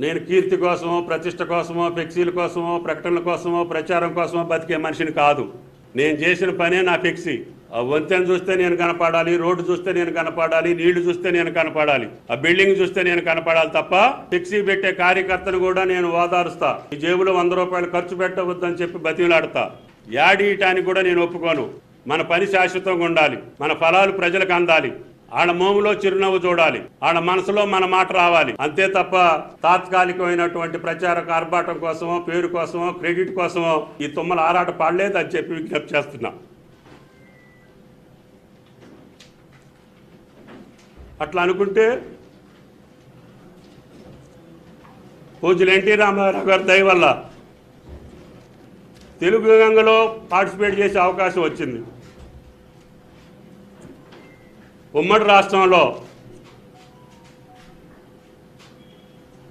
నేను కీర్తి కోసమో ప్రతిష్ట కోసమో ఫ్లెక్సీల కోసమో ప్రకటనల కోసమో ప్రచారం కోసమో బతికే మనిషిని కాదు. నేను చేసిన పనే నా ఫ్లెక్సీ ఆ వంతెన చూస్తే నేను కనపడాలి రోడ్డు చూస్తే నేను కనపడాలి నీళ్ళు చూస్తే నేను కనపడాలి ఆ బిల్డింగ్ చూస్తే నేను కనపడాలి తప్ప ఫ్లెక్సీ పెట్టే కార్యకర్తను కూడా నేను ఓదారుస్తా. ఈ జేబులో వంద రూపాయలు ఖర్చు పెట్టవద్దని చెప్పి బతిలాడతా యాడీయటానికి కూడా నేను ఒప్పుకోను. మన పని శాశ్వతంగా ఉండాలి. మన ఫలాలు ప్రజలకు అందాలి. ఆడ మోములో చిరునవ్వు చూడాలి. ఆడ మనసులో మన మాట రావాలి. అంతే తప్ప తాత్కాలికమైనటువంటి ప్రచార కార్బాటం కోసమో పేరు కోసమో క్రెడిట్ కోసమో ఈ తుమ్మల ఆరాట పాడలేదు అని చెప్పి విజ్ఞప్తి చేస్తున్నా. అట్లా అనుకుంటే పూజలు ఎన్టీ రామారావు గారి దయ వల్ల తెలుగు గంగలో పార్టిసిపేట్ చేసే అవకాశం వచ్చింది. ఉమ్మడి రాష్ట్రంలో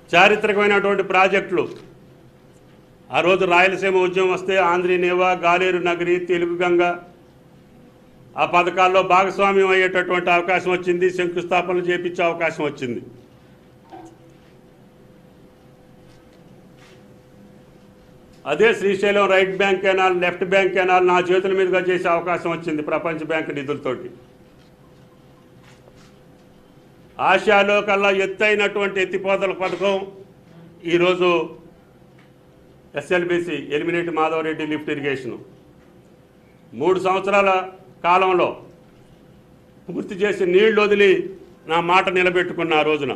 చారిత్రకమైనటువంటి ప్రాజెక్టులు. ఆ రోజు రాయలసీమ ఉద్యమం వస్తే ఆంధ్రీనేవా గాలేరు నగరి తెలుగు గంగ ఆ పథకాల్లో భాగస్వామ్యం అయ్యేటటువంటి అవకాశం వచ్చింది శంకుస్థాపనలు చేపించే అవకాశం వచ్చింది. అదే Srisailam right bank canal left bank canal నా చేతుల మీదుగా చేసే అవకాశం వచ్చింది ప్రపంచ బ్యాంక్ నిధులతోటి. ఆసియాలో కల్లా ఎత్తైనటువంటి ఎత్తిపోతల పథకం. ఈరోజు SLBC Alimineti Madhavareddy lift irrigation. మూడు సంవత్సరాల కాలంలో పూర్తి చేసి నీళ్ళు వదిలి నా మాట నిలబెట్టుకున్న ఆ రోజున